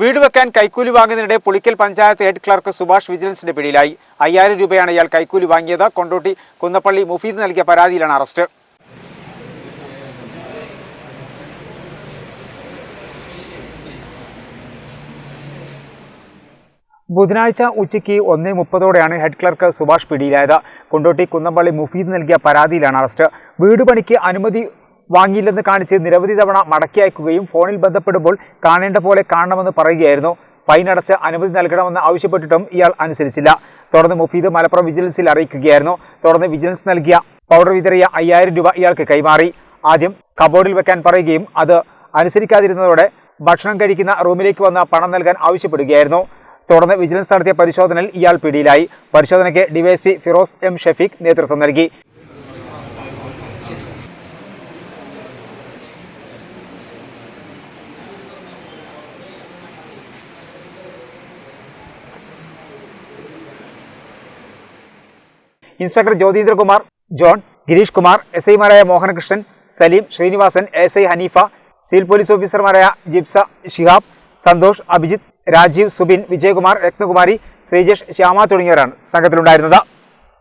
വീട് വെക്കാൻ കൈക്കൂലി വാങ്ങുന്നതിനിടെ പുളിക്കൽ പഞ്ചായത്ത് ഹെഡ് ക്ലർക്ക് സുഭാഷ് വിജിലൻസിന്റെ പിടിയിലായി. അയ്യായിരം രൂപയാണ് ഇയാൾ കൈക്കൂലി വാങ്ങിയത്. കൊണ്ടോട്ടി കുന്നപ്പള്ളി മുഫീദ് നൽകിയ പരാതിയിലാണ് അറസ്റ്റ്. ബുധനാഴ്ച ഉച്ചയ്ക്ക് ഒന്നേ മുപ്പതോടെയാണ് ഹെഡ് ക്ലർക്ക് സുഭാഷ് പിടിയിലായത്. കൊണ്ടോട്ടി കുന്നപ്പള്ളി മുഫീദ് നൽകിയ പരാതിയിലാണ് അറസ്റ്റ്. വീട് പണിക്ക് അനുമതി വാങ്ങിയില്ലെന്ന് കാണിച്ച് നിരവധി തവണ മടക്കി അയക്കുകയും ഫോണിൽ ബന്ധപ്പെടുമ്പോൾ കാണേണ്ട പോലെ കാണണമെന്ന് പറയുകയായിരുന്നു. ഫൈൻ അടച്ച് അനുമതി നൽകണമെന്ന് ആവശ്യപ്പെട്ടിട്ടും ഇയാൾ അനുസരിച്ചില്ല. തുടർന്ന് മുഫീദ് മലപ്പുറം വിജിലൻസിൽ അറിയിക്കുകയായിരുന്നു. തുടർന്ന് വിജിലൻസ് നൽകിയ പൗഡർ വിതറിയ അയ്യായിരം രൂപ ഇയാൾക്ക് കൈമാറി. ആദ്യം കബോർഡിൽ വെക്കാൻ പറയുകയും അത് അനുസരിക്കാതിരുന്നതോടെ ഭക്ഷണം കഴിക്കുന്ന റൂമിലേക്ക് വന്ന പണം നൽകാൻ ആവശ്യപ്പെടുകയായിരുന്നു. തുടർന്ന് വിജിലൻസ് നടത്തിയ പരിശോധനയിൽ ഇയാൾ പിടിയിലായി. പരിശോധനയ്ക്ക് ഡിവൈഎസ്പി ഫിറോസ് എം ഷഫീഖ് നേതൃത്വം നൽകി. Inspector Jyothindrakumar John Girish Kumar S ഐമാരായ Mohanakrishnan Saleem Sreenivasan S I Haneefa civil police ഓഫീസർമാരായ ജിപ്സ ഷിഹാബ് സന്തോഷ് അഭിജിത്ത് രാജീവ് സുബിൻ വിജയകുമാർ രത്നകുമാരി ശ്രീജേഷ് ശ്യാമ തുടങ്ങിയവരാണ് സംഘത്തിലുണ്ടായിരുന്നത്.